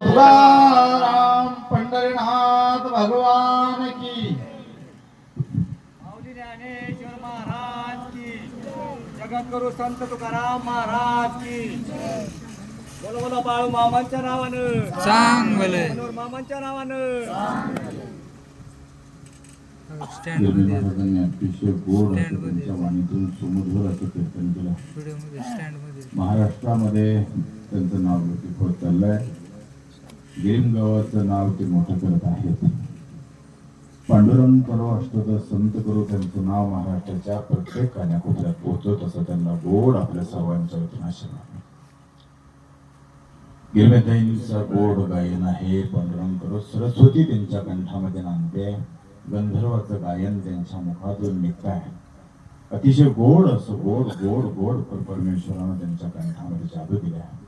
तुकाराम पंढरीनाथ भगवान की. माऊली ज्ञानेश्वर महाराज की. जगद्गुरु संत तुकाराम महाराज की. बोला बोला बाळू मामांच्या नावानं. सांग भले मामांच्या नावानं. स्टँडमध्ये अतिशय गोड. त्यांच्या वाणीतून असं कीर्तन केलं. महाराष्ट्रामध्ये त्यांचं नाव होत चाललंय. गिरीम गावाचं नाव ते मोठं करत आहेत. पांडुरंग करो तर संत गुरु त्यांचं नाव महाराष्ट्राच्या प्रत्येक कान्याकोपऱ्यात पोहोचत असं त्यांना गोड आपल्या सर्वांच्या वतीनं आहे गिरमेताईंचं गोड गायन आहे पांडुरंग करो सरस्वती त्यांच्या कंठामध्ये नांदते गंधर्वाचं गायन त्यांच्या मुखातून निघत आहे अतिशय गोड असं गोड गोड गोड परमेश्वरानं त्यांच्या कंठामध्ये जादू दिले आहे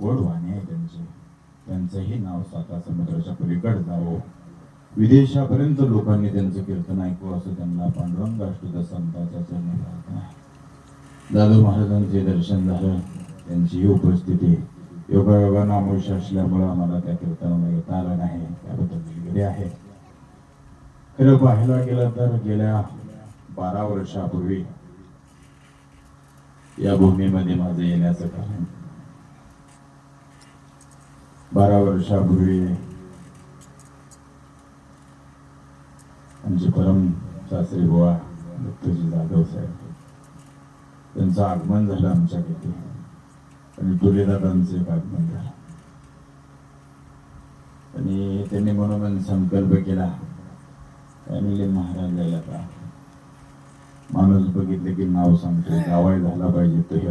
गोड वाणी आहे त्यांचे. त्यांचंही नाव साता समुद्राच्या पलीकडे जावं. विदेशापर्यंत लोकांनी त्यांचं कीर्तन ऐकू असं त्यांना पांडुरंग अष्टद संताच्या चरणी प्रार्थना दादू महाराजांचे दर्शन झालं त्यांचीही उपस्थिती. योगायोगा नामोश असल्यामुळं आम्हाला त्या कीर्तनाला येता आलं नाही. त्याबद्दल दिलगिरी आहे. खरं पाहायला गेलं तर गेल्या बारा वर्षापूर्वी या भूमीमध्ये माझं येण्याचं कारण बारा वर्षापूर्वी आमचे परम सासरे बुवा दत्तजी जाधव साहेब. त्यांचं आगमन झालं आमच्याकडे आणि टोलेदादांचं एक आगमन झालं. आणि त्यांनी मनोमन संकल्प केला. फॅमिली महाराज जायला का माणूस बघितलं की नाव सांगतो जावाय झाला पाहिजे तो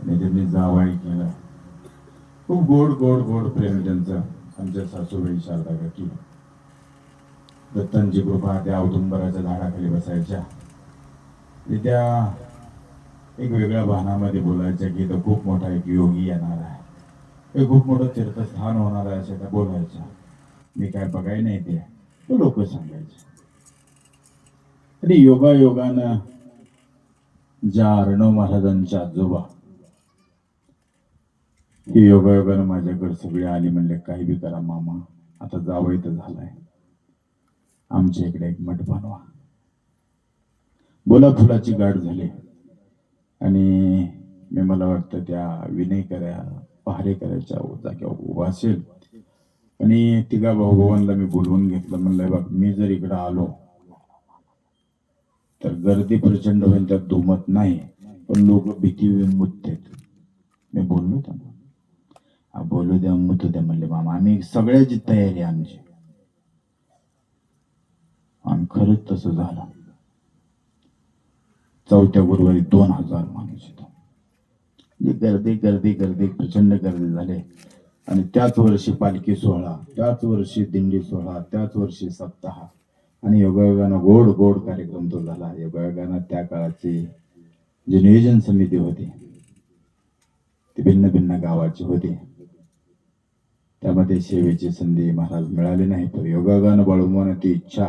आणि त्यांनी जावाय केला. खूप गोड गोड गोड प्रेम त्यांचं. आमच्या सासूबाई शारदा काकी दत्तांची कृपा त्या औदुंबराच्या झाडाखाली बसायच्या. आणि त्या एक वेगळ्या भानामध्ये बोलायच्या की इथं खूप मोठा एक योगी येणार आहे. हे खूप मोठं तीर्थस्थान होणार आहे अशा त्या बोलायच्या. मी काय बघाय नाही ते. तो लोक सांगायचे. आणि योगा योगानं ज्या अर्णव महाराजांच्या आजोबा की योगायोगानं माझ्याकडे सगळे आली म्हणले काही बी करा मामा आता जावं इथं झालाय. आमच्या इकडे एक मठ बनवा. बोला फुलाची गाठ झाली. आणि मी मला वाटतं त्या विनय करा पहारे पहारेकऱ्याच्या जाग्यावर उभा असेल. आणि तिघा भगवानला मी बोलवून घेतलं. म्हणलं बघ मी जर इकडं आलो तर गर्दी प्रचंड होईल त्यात दुमत नाही पण लोक भीती मुततेत मी बोललो त्यांना. बोलू द्या मुतू द्या म्हणले मामा आम्ही सगळ्याची तयारी आमची. आणि खरंच तसं झालं. चौथ्या गुरुवारी दोन हजार माणूस येतो. गर्दी गर्दी गर्दी प्रचंड गर्दी झाले. आणि त्याच वर्षी पालखी सोहळा त्याच वर्षी दिंडी सोहळा त्याच वर्षी सप्ताह. आणि योगायोगानं गोड गोड कार्यक्रम तो झाला. योगायोगानं त्या काळाची जी नियोजन समिती होती ती भिन्न भिन्न गावाची होती. त्यामध्ये सेवेची संधी महाराज मिळाली नाही. तर योगागान बाळूमानं ती इच्छा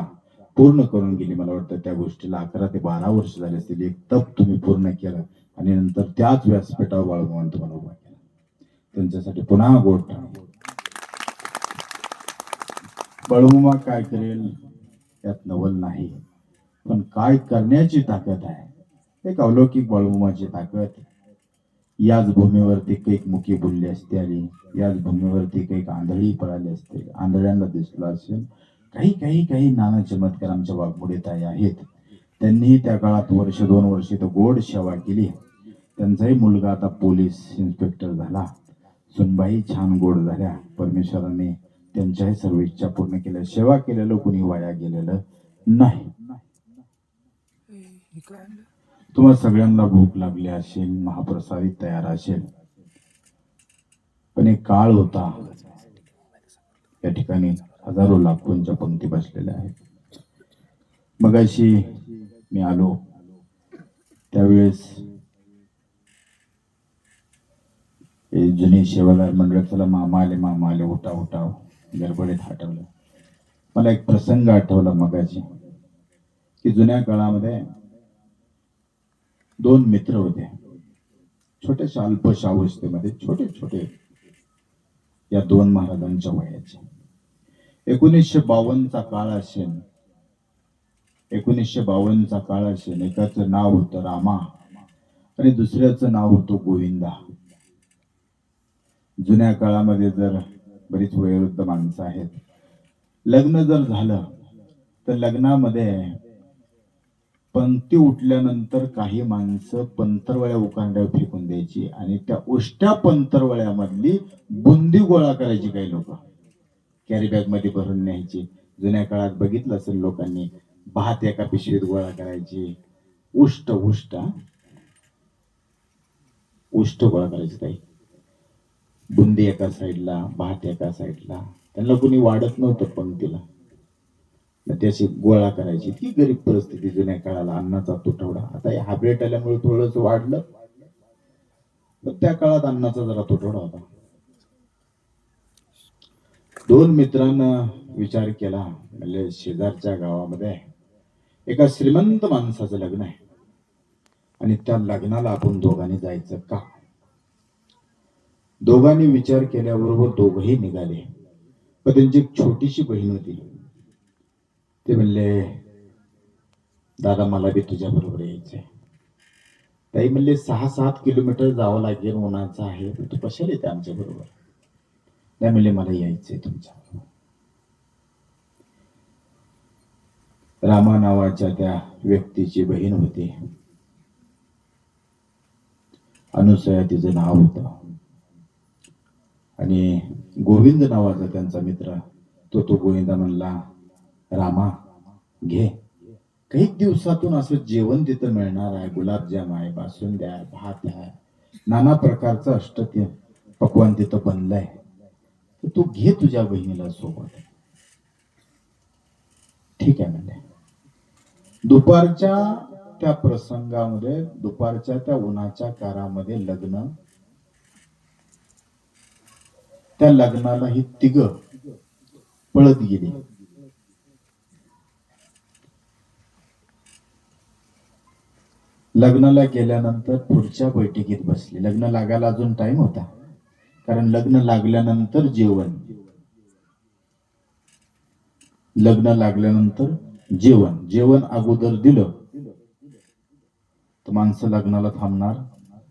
पूर्ण करून गेली. मला वाटतं त्या गोष्टीला अकरा ते बारा वर्ष झाले असतील. एक तप तुम्ही पूर्ण केलं. आणि नंतर त्याच व्यासपीठावर बाळूमान तुम्हाला उभा केला. त्यांच्यासाठी पुन्हा गोड बळमुमा काय करेल? यात नवल नाही. पण काय करण्याची ताकद आहे? एक अलौकिक बळमुमाची ताकद. याच भूमीवरती काही मुकी बोलली असते आणि याच भूमीवरती काही आंधळी पळाली असते. आंधळ्यांना दिसलं असेल. काही काही काही नाना चमत्कार आमच्या वाघमोडे ताई आहेत. त्यांनी त्या काळात वर्ष दोन वर्ष तर गोड सेवा केली. त्यांचाही मुलगा आता पोलीस इन्स्पेक्टर झाला. सुनबाई छान गोड झाल्या. परमेश्वराने त्यांच्याही सर्व इच्छा पूर्ण केल्या. सेवा केलेलं कुणी वाया गेलेलं नाही. तुम्हा सगळ्यांना भूक लागली असेल महाप्रसादी तयार असेल. पण एक काळ होता. या ठिकाणी हजारो लाखोंच्या पंक्ती बसलेल्या आहेत. मगाशी मी आलो. त्यावेळेस हे जुनी सेवादार मंडळ चला मामा आले मामा आले उठा उठा गडबडीत हटवलं. मला एक प्रसंग आठवला मगाशी की जुन्या काळामध्ये दोन मित्र होते. छोट्याशा अल्पशा अवस्थेमध्ये छोटे छोटे या दोन महाराजांच्या वयाचे. एकोणीसशे बावन्नचा काळ असेल. एकोणीसशे बावन्नचा काळ असेल. एकाचं नाव होतं रामा आणि दुसऱ्याचं नाव होतं गोविंदा. जुन्या काळामध्ये जर बरीच वयोवृद्ध माणसं आहेत लग्न जर झालं तर लग्नामध्ये पंती उठल्यानंतर काही माणसं पंतरवळ्या उकांड्यावर फेकून द्यायची आणि त्या उष्ट्या पंतरवळ्यामधली बुंदी गोळा करायची काही लोक. कॅरी मध्ये भरून न्यायची. जुन्या काळात बघितलं असेल लोकांनी भात एका पिशवीत गोळा करायची. उष्ट उष्ट उष्ट गोळा करायची ताई. बुंदी एका साईडला भात एका साईडला त्यांना कुणी वाढत नव्हतं पंक्तीला. त्याची गोळा करायची. ती गरीब परिस्थिती जुन्या काळाला अन्नाचा तुटवडा. आता हे हायब्रेट आल्यामुळे थोडस वाढलं. पण त्या काळात अन्नाचा जरा तुटवडा होता. दोन मित्रांनं विचार केला. म्हणजे शेजारच्या गावामध्ये एका श्रीमंत माणसाचं लग्न आहे. आणि त्या लग्नाला आपण दोघांनी जायचं का? दोघांनी विचार केल्याबरोबर दोघही निघाले. पण त्यांची एक छोटीशी बहीण होती. ते म्हणले दादा मला बी तुझ्याबरोबर यायचं यायचंय. ताई म्हणले सहा सात किलोमीटर जावं लागेल उन्हाचं आहे तू कशाला येते आमच्या बरोबर? नाही म्हणले मला यायचंय तुमच्या रामा नावाच्या त्या व्यक्तीची बहीण होती. अनुसया तिचं नाव होतं. आणि गोविंद नावाचा त्यांचा मित्र तो तो गोविंदा म्हणला रामा घे. काही दिवसातून असं जेवण तिथं मिळणार आहे. गुलाबजाम आहे बासुंद्या आहे भात आहे. नाना प्रकारचं अष्ट पकवान तिथं बनलंय. तर तू घे तुझ्या बहिणीला सोबत. ठीक आहे म्हणजे. दुपारच्या त्या प्रसंगामध्ये दुपारच्या त्या उन्हाच्या कारामध्ये लग्न त्या लग्नाला ही तिघ पळत गेली. लग्नाला गेल्यानंतर पुढच्या बैठकीत बसली. लग्न लागायला अजून टाइम होता. कारण लग्न लागल्यानंतर जेवण. लग्न लागल्यानंतर जेवण. जेवण अगोदर दिलं. तर माणसं लग्नाला थांबणार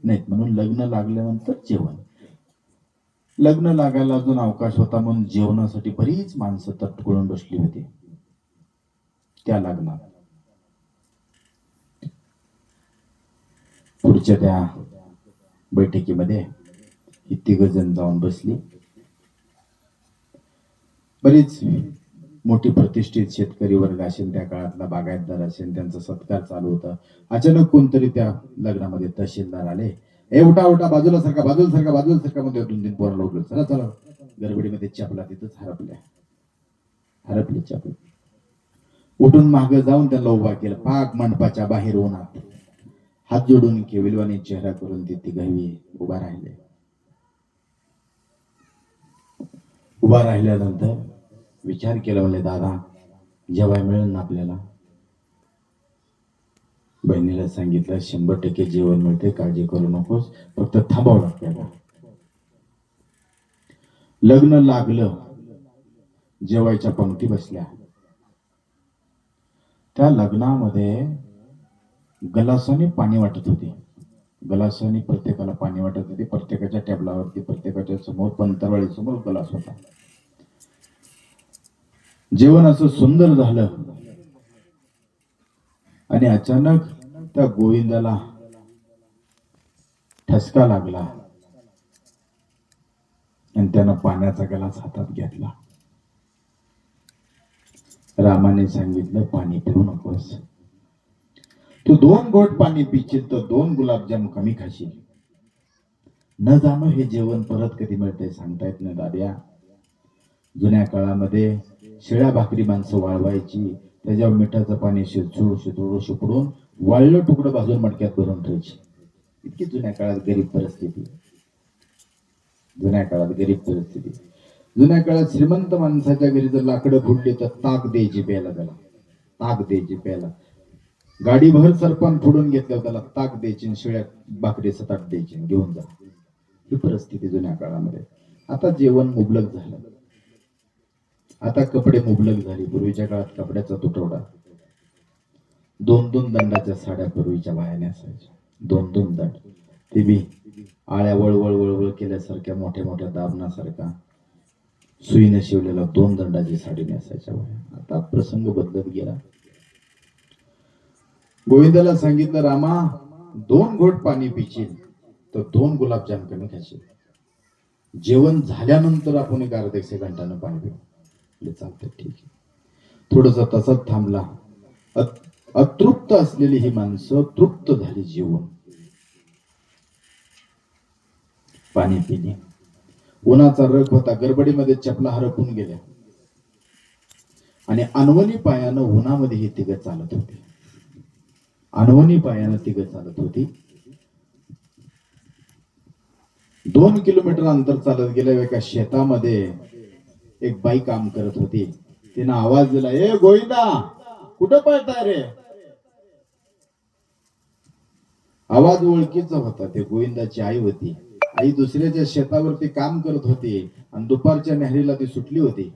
नाहीत. म्हणून लग्न लागल्यानंतर जेवण. लग्न लागायला अजून अवकाश होता. म्हणून जेवणासाठी बरीच माणसं तटकळून बसली होती. त्या लग्नात पुढच्या त्या बैठकीमध्ये ही तिघजण जाऊन बसली. बरीच मोठी प्रतिष्ठित शेतकरी वर्ग असेल त्या काळातला बागायतदार असेल त्यांचा सत्कार चालू होता. अचानक कोणतरी त्या लग्नामध्ये तहसीलदार आले. ए उठा उठा बाजूला सारखा बाजूला सारखा बाजूला सारखा मध्ये दोन तीन पोरं उठलो चला चला. गडबडीमध्ये चपला तिथंच हरपल्या. हरपली चपला. उठून मागं जाऊन त्याला उभा केलं. पाक मंडपाच्या बाहेर उन्हात. हात जोडून केविलवाने चेहरा करून ते तिघावी उभा राहिले. उभा राहिल्यानंतर विचार केला म्हणले दादा जेवाय मिळेल ना आपल्याला? बहिणीला सांगितलं शंभर टक्के जेवण मिळते काळजी करू नकोस फक्त थांबावं लागतं लग्न लागलं जेवायच्या पंक्ती बसल्या. त्या लग्नामध्ये गलासाने पाणी वाटत होते. गलासाने प्रत्येकाला पाणी वाटत होते. प्रत्येकाच्या टेबलावरती प्रत्येकाच्या समोर पंतरवाळीसमोर गलास होता. जेवण असं सुंदर झालं. आणि अचानक त्या गोविंदाला ठसका लागला. आणि त्यानं पाण्याचा गलास हातात घेतला. रामाने सांगितलं पाणी पिऊ नकोस. तू दोन गोट पाणी पिशील तर दोन गुलाबजाम कमी खाशील. न जाणं हे जेवण परत कधी मिळते सांगता येत नाही दाद्या. जुन्या काळामध्ये शिळ्या भाकरी माणसं वाळवायची त्याच्यावर मिठाचं पाणी शिजू शिजू शिपडून वाळलं तुकडं भाजून मटक्यात भरून ठेवायची. इतकी जुन्या काळात गरीब परिस्थिती. जुन्या काळात गरीब परिस्थिती. जुन्या काळात श्रीमंत माणसाच्या घरी जर लाकडं फुटली तर ताक द्यायची प्यायला त्याला. ताक द्यायची प्यायला. गाडीभर सरपण फोडून घेतलं त्याला ताक द्यायची शिळ्या भाकरी ताक द्यायची घेऊन जा. ही परिस्थिती जुन्या काळामध्ये. आता जेवण मुबलक झालं. आता कपडे मुबलक झाले. पूर्वीच्या काळात कपड्याचा तुटवडा. दोन दोन दंडाच्या साड्या पूर्वीच्या बायाने असायच्या. दोन दोन दंड. ते बी आळ्या वळवळ वळवळ केल्यासारख्या मोठ्या मोठ्या दाबनासारखा सुईने शिवलेला दोन दंडाची साडी नेसायच्या बाया आता प्रसंग बदलत गेला. गोविंदाला सांगितलं रामा दोन घोट पाणी पिशील तर दोन गुलाबजाम कमी खाशील. जेवण झाल्यानंतर आपण एक अर्धा एकशे घंटानं पाणी पिऊ. चालतं चालतंय ठीक आहे. थोडस तसाच थांबला. अत- अतृप्त असलेली ही माणसं तृप्त झाली जेवण. पाणी पिणे. उन्हाचा रग होता गडबडीमध्ये चपला हरपून गेल्या. आणि अनवणी पायानं उन्हामध्ये हे तिघ चालत होते. अनवणी पायानं तिघ चालत होती. दोन किलोमीटर अंतर चालत गेल्या एका शेतामध्ये एक बाई काम करत होती. तिनं आवाज दिला ए गोविंदा कुठं पळताय रे? आवाज ओळखीचा होता ते गोविंदाची आई होती. आई दुसऱ्याच्या शेतावरती काम करत होती आणि दुपारच्या नेहरीला ती सुटली होती.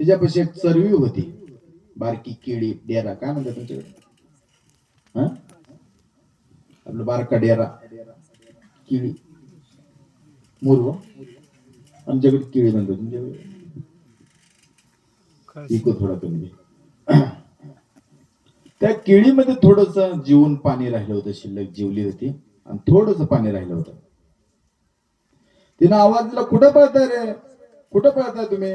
तिच्यापाशी एक चरवी होती. बारकी केळी डेरा काय म्हणतात तुमच्याकडे? आपलं बारका डेरा केळी मुरव आमच्याकडे केळी म्हणतो तुमच्याकडे इको थोडा दे. त्या केळीमध्ये थोडस जीवन पाणी राहिलं होतं शिल्लक जीवली होती आणि थोडस पाणी राहिलं होतं तिनं आवाज दिला कुठं पळताय रे कुठं पळताय तुम्ही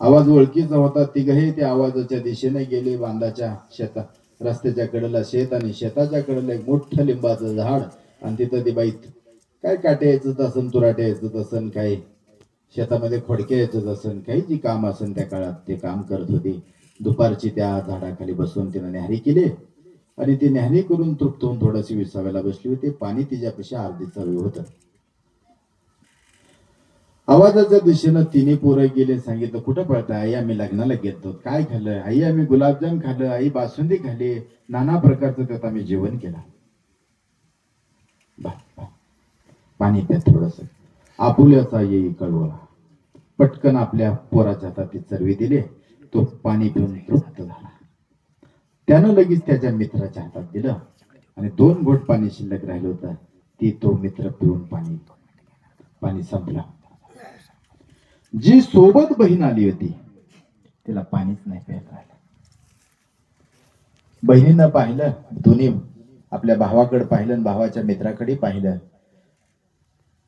आवाज ओळखीचा होता. तिघही त्या आवाजाच्या दिशेने गेले बांधाच्या शेतात रस्त्याच्या कडेला शेत आणि शेताच्या कडेला एक मोठं लिंबाचं झाड आणि तिथं ती बाई काय काटे यायचं तसन तुराटे यायचं असन काय शेतामध्ये खोडके यायचं असन काही जी काम असन त्या काळात ते काम करत होती. दुपारची त्या झाडाखाली बसून तिनं न्याहारी केली आणि ती न्याहारी करून तृप्त होऊन थोडीशी विसाव्याला बसली होती. पाणी तिच्यापेक्षा अर्धी चवी होतं. आवाजाच्या दिशेनं तिन्ही पोरं गेले सांगितलं कुठं पळता? आई आम्ही लग्नाला गेलो काय खाल्लं? आई आम्ही गुलाबजाम खाल्लं. आई बासुंदी खाल्ली. नाना प्रकारचं त्यात आम्ही जेवण केलं. पाणी प्या थोडस. आपुल्याचा येई कळवला. पटकन आपल्या पोराच्या हातात चरवी दिली. तो पाणी पिऊन तृप्त झाला. त्यानं लगेच त्याच्या मित्राच्या हातात दिलं. आणि दोन घोट पाणी शिल्लक राहिलं होतं. ती तो मित्र पिऊन पाणी पाणी संपला. जी सोबत बहीण आली होती तिला पाणीच नाही प्यायला राहिलं बहिणीनं पाहिलं दोन्ही आपल्या भावाकडे पाहिलं आणि भावाच्या मित्राकडे पाहिलं.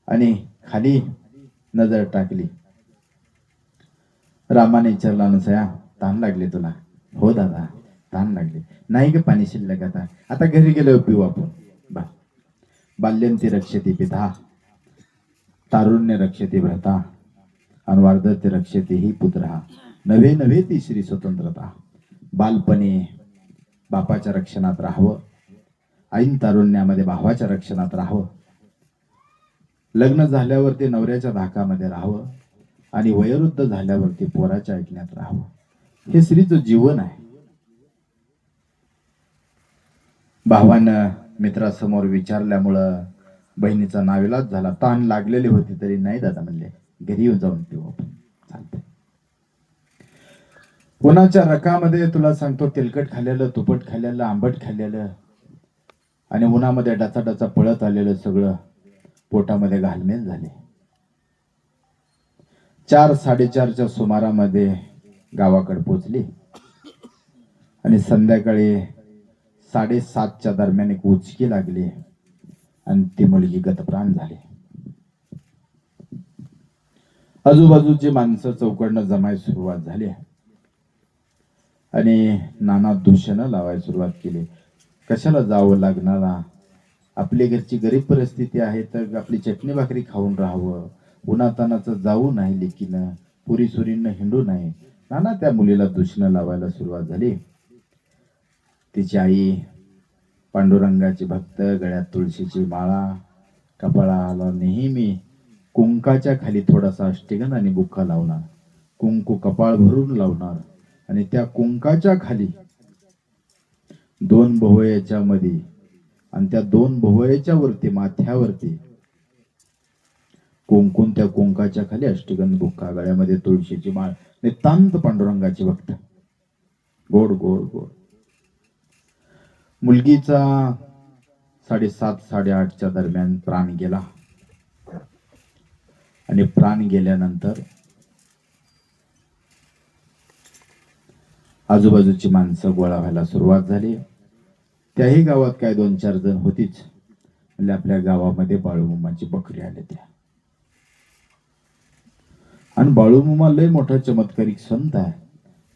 आणि खाली नजर टाकली. रामाने विचारला अनुसया ताण लागले तुला. हो दादा ताण लागले. नाही ग पाणी शिल्लक आता. आता घरी गेलो पिऊ आपण. बा बाल्यंती रक्षती पिता तारुण्य रक्षती भ्रता. आणि रक्षते ही पुत्र नवे नवे ती श्री स्वतंत्रता. बालपणे बापाच्या रक्षणात राहावं. ऐन तारुण्यामध्ये भावाच्या रक्षणात राहावं. लग्न झाल्यावरती नवऱ्याच्या धाकामध्ये राहावं. आणि वयोवृद्ध झाल्यावरती पोराच्या ऐकण्यात राहावं. हे स्त्रीचं जीवन आहे. भावानं मित्रासमोर विचारल्यामुळं बहिणीचा नाविलाज झाला. ताण लागलेली होती तरी नाही दादा म्हणले. घरी येऊन जाऊन पिऊ आपण चालतंय कोणाच्या रकामध्ये तुला सांगतो तेलकट खाल्लेलं तुपट खाल्लेलं आंबट खाल्लेलं आणि उन्हामध्ये डचा डचा पळत आलेलं सगळं पोटामध्ये घालमेल झाले चार साडेचारच्या सुमारामध्ये गावाकडे पोचली आणि संध्याकाळी साडेसातच्या दरम्यान एक उचकी लागली आणि ती मुलगी गतप्राण झाली आजूबाजूची माणसं चौकडनं जमायला सुरुवात झाली आणि नाना दूषणं लावायला सुरुवात केली. कशाला जावं लागणारा? आपली घरची गरीब परिस्थिती आहे तर आपली चटणी भाकरी खाऊन राहावं. उन्हातानाचं जाऊ नाही लेकीनं. पुरी सुरीनं हिंडू नाही. नाना त्या मुलीला दूषणं लावायला सुरुवात झाली. तिची आई पांडुरंगाची भक्त गळ्यात तुळशीची माळा कपाळाला नेहमी कुंकाच्या खाली थोडासा अष्टिगंध आणि बुक्का लावणार. कुंकू कपाळ भरून लावणार. आणि त्या कुंकाच्या खाली दोन भोवयाच्या मध्ये आणि त्या दोन भोवयाच्या वरती माथ्यावरती कुंकून त्या कुंकाच्या खाली अष्टगंध बुक्का गळ्यामध्ये तुळशीची माळ नितांत पांडुरंगाची भक्त. गोड गोड गोड. मुलगीचा साडेसात साडेआठच्या दरम्यान प्राण गेला. आणि प्राण गेल्यानंतर आजूबाजूची माणसं गोळा व्हायला सुरुवात झाली. त्याही गावात काय दोन चार जण होतीच. म्हणजे आपल्या गावामध्ये बाळूमुमाची बकरी आले त्या. आणि बाळूमुमा लय मोठा चमत्कारिक संत आहे.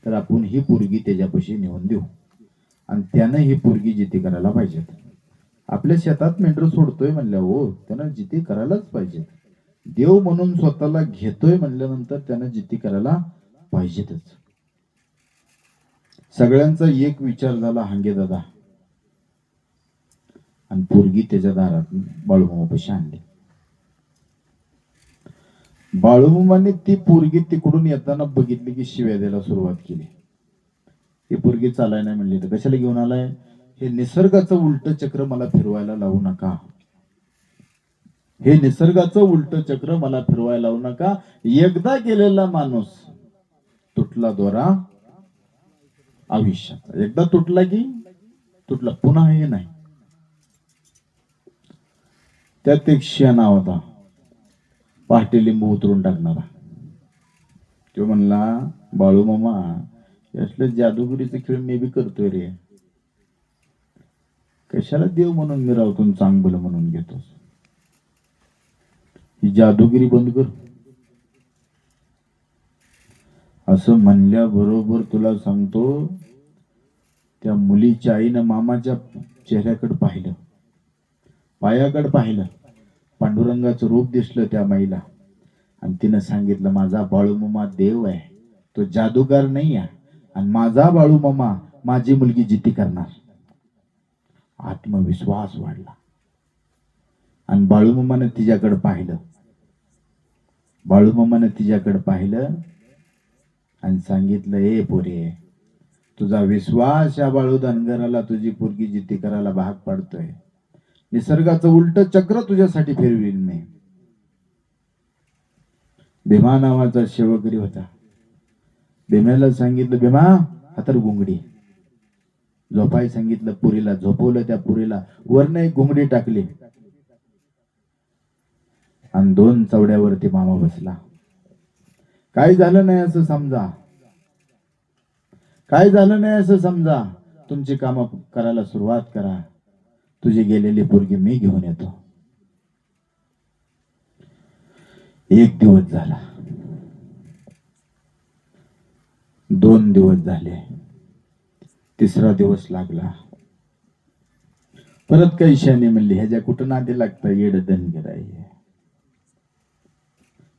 तर आपण ही पोरगी त्याच्यापाशी नेऊन देऊ. आणि त्यानं ही पोरगी जिथे करायला पाहिजेत. आपल्या शेतात मेंढर सोडतोय म्हणल्या हो त्यानं जिथे करायलाच पाहिजेत. देव म्हणून स्वतःला घेतोय म्हणल्यानंतर त्यानं जिती करायला पाहिजेतच. सगळ्यांचा एक विचार झाला हांगे दादा. आणि पोरगी त्याच्या दारात बाळूमामापाशी आणली. बाळूमामाने ती पोरगी तिकडून येताना बघितली की शिव्या द्यायला सुरुवात केली. ही पोरगी चालाय नाही म्हणली तर कशाला घेऊन आलाय? हे निसर्गाचं उलट चक्र मला फिरवायला लावू नका. हे निसर्गाचं उलट चक्र मला फिरवायला लावू नका. एकदा गेलेला माणूस तुटला दोरा आयुष्याचा एकदा तुटला की तुटला पुन्हा हे नाही. त्यात एक शेणा होता. पहाटे लिंबू उतरून टाकणारा. तो म्हणला बाळू मामा यातलं जादूगिरीचं खेळ मी बी करतोय रे. कशाला देव म्हणून मी रावतून चांगलं म्हणून घेतोस? ही जादूगिरी बंद कर. असं म्हणल्याबरोबर तुला सांगतो त्या मुलीच्या आईनं मामाच्या चेहऱ्याकडे पाहिलं. पायाकडे पाहिलं. पांडुरंगाचं रूप दिसलं त्या माईला. आणि तिनं सांगितलं माझा बाळूमामा देव आहे. तो जादूगार नाही आहे. आणि माझा बाळूमामा माझी मुलगी जिती करणार. आत्मविश्वास वाढला. आणि बाळूमामानं तिच्याकडे पाहिलं. बाळूमामानं तिच्याकडे पाहिलं आणि सांगितलं ए पोरे तुझा विश्वास या बाळू धनगराला तुझी पोरगी जिती करायला भाग पाडतोय. निसर्गाचं उलट चक्र तुझ्यासाठी फिरवीन मी. भीमा नावाचा शेवकरी होता. भीमेला सांगितलं भीमा हातर गुंगडी झोपाय सांगितलं पुरीला झोपवलं त्या पुरीला. वरनं एक घुंगडी टाकली. आणि दोन चवड्यावरती मामा बसला. काय झालं नाही असं समजा? काय झालं नाही असं समजा? तुमची कामं करायला सुरुवात करा. तुझी गेलेली पोरगी मी घेऊन येतो. एक दिवस झाला. दोन दिवस झाले. तिसरा दिवस लागला. परत काही शाने म्हणली ह्याच्या कुठं नादी लागतं? येड धनगराय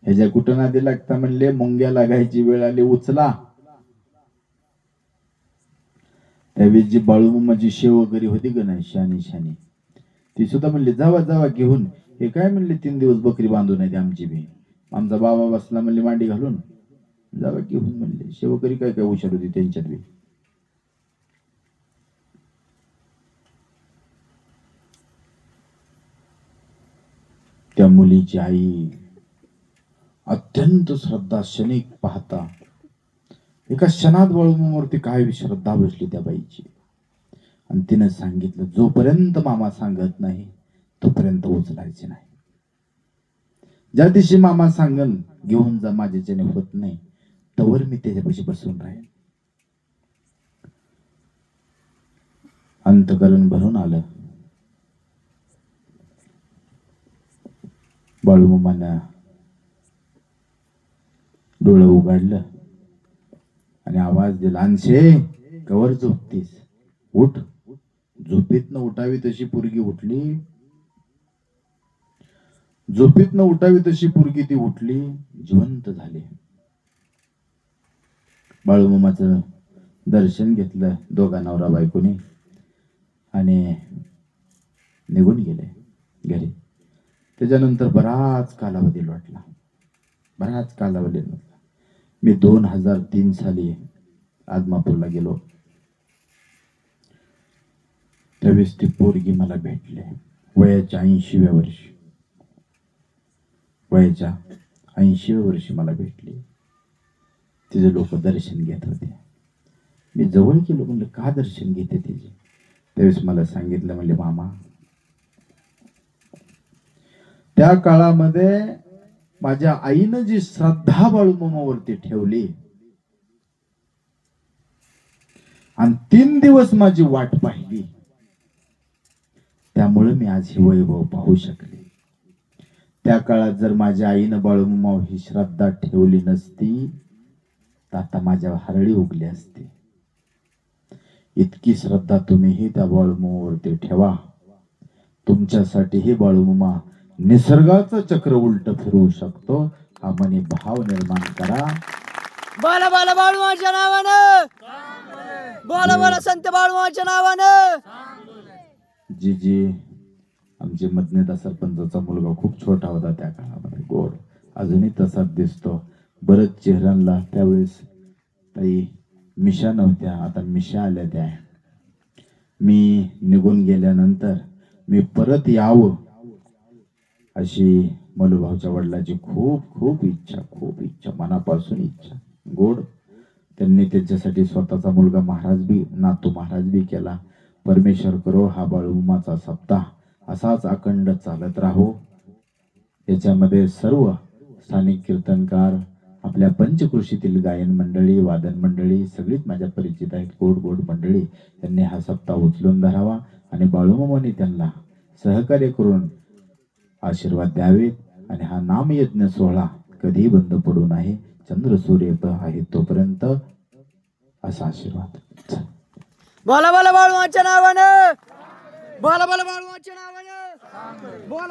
ह्याच्या कुठं नादी लागता म्हणले? मुंग्या लागायची वेळ आली उचला. त्यावेळी जी बाळूमामाची शेव वगैरे होती का नाही? शानी शानी. ती सुद्धा म्हणली जावा जावा घेऊन. हे काय म्हणले? तीन दिवस बकरी बांधून आहे आमची बी. आमचा बाबा बसला म्हणले मांडी घालून. जावा घेऊन म्हणले. शेवकरी काय काय हुशार होती त्यांच्यात बी. त्या मुलीची आई अत्यंत श्रद्धा क्षणिक पाहता. एका क्षणात वळूमवरती काय श्रद्धा बसली त्या बाईची. आणि तिनं सांगितलं जोपर्यंत मामा सांगत नाही तोपर्यंत उचलायचे नाही. ज्या दिवशी मामा सांगल घेऊन जा माझ्याच्याने होत नाही तवर मी त्याच्यापाशी बसून राहील अंतकरण भरून आलं. बाळूमामांना डोळं उघडलं. आणि आवाज दिला आणशे कवर झोपतीस. उठ. झोपेतनं उठावी तशी पोरगी उठली. झोपेतनं उठावी तशी पोरगी ती उठली. जिवंत झाली. बाळूमामाचं दर्शन घेतलं दोघा नवरा बायकोनी. आणि निघून गेले घरी. त्याच्यानंतर बराच कालावधी लोटला. बराच कालावधी लोटला. मी दोन हजार तीन साली आदमापूरला गेलो. त्यावेळेस ती पोरगी मला भेटले. वयाच्या ऐंशीव्या वर्षी. वयाच्या ऐंशीव्या वर्षी मला भेटली. तिचे लोक दर्शन घेत होते. मी जवळ गेलो म्हणलं का दर्शन घेते तिचे? त्यावेळेस मला सांगितलं म्हणले मामा त्या काळामध्ये माझ्या आईनं जी श्रद्धा बाळूमामावरती ठेवली आणि तीन दिवस माझी वाट पाहिली त्यामुळे मी आज ही वैभव पाहू शकले. त्या काळात जर माझ्या आईनं बाळूमामा ही श्रद्धा ठेवली नसती तर आता माझ्या हरळी उगली असती. इतकी श्रद्धा तुम्हीही त्या बाळूमावरती ठेवा. तुमच्यासाठीही बाळूमामा निसर्गाचं चक्र उलट फिरवू शकतो. हा मनी भाव निर्माण करा. बोला बोला बाळूमाच्या नावानं. बोला बोला संत बाळूमाच्या नावानं. जी जी आमचे मदनेता सरपंचाचा मुलगा खूप छोटा होता त्या काळामध्ये. गोड. अजूनही तसाच दिसतो. बरंच चेहऱ्यांना त्यावेळेस काही मिशा नव्हत्या. आता मिशा आल्या त्या. मी निघून गेल्यानंतर मी परत यावं. अशी मनुभावच्या वडिलाची खूप खूप इच्छा खूप इच्छा मनापासून इच्छा. गोड. त्यांनी त्यांच्यासाठी स्वतःचा मुलगा महाराज बी नातू महाराज बी केला. परमेश्वर करो हा बाळूमाचा सप्ताह. असाच अखंड चालत राहो. याच्यामध्ये सर्व स्थानिक कीर्तनकार आपल्या पंचकृषीतील गायन मंडळी वादन मंडळी सगळीच माझ्या परिचित आहेत. गोड गोड मंडळी. त्यांनी हा सप्ताह उचलून धरावा आणि बाळूमामाने त्यांना सहकार्य करून आशीर्वाद द्यावेत आणि हा नामयज्ञ सोहळा कधीही बंद पडू नये. चंद्र सूर्य आहे तोपर्यंत असा आशीर्वाद. बोला बोला बाळूमाच्या नावानं. बोला बोला बाळूमाच्या नावानं. बोला.